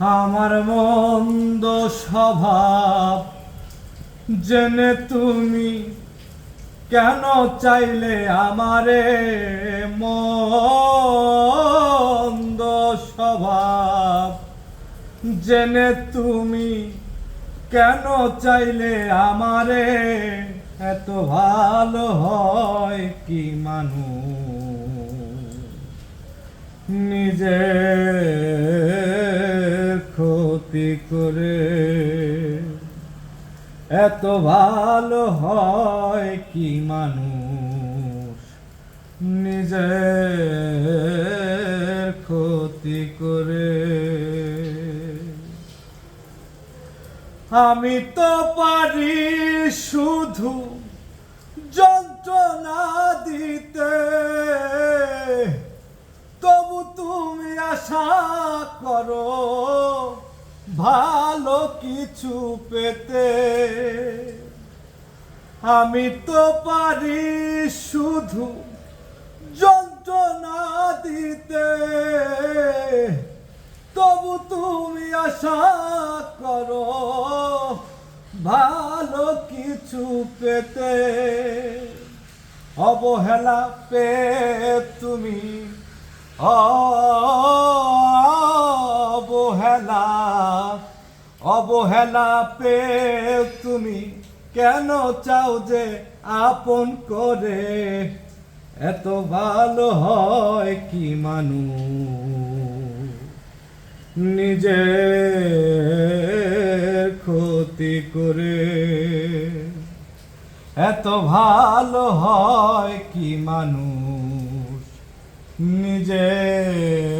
আমার মন্দ স্বভাব। জেনে তুমি কেন চাইলে আমারে মন্দ স্বভাব? জেনে তুমি কেন চাইলে আমারে এত ভালো হয় কি মানুষ? নিজে ক্ষতি করে। এত ভালো হয় কি মানুষ? নিজে ক্ষতি করে। আমি তো পারি শুধু যন্ত্রণা দিতে। তবু তুমি আশা করো ভালো কিছু পেতে আমি তো পারি শুধু যন্ত্রণা দিতে। তবু তুমি আশা করো, ভালো কিছু পেতে। অবহেলা পে তুমি অবহেলা অবহেলা পে তুমি কেন চাও যে আপন করে? এত ভালো হয় কি মানুষ? নিজের ক্ষতি করে। এত ভালো হয় কি মানুষ? নিজের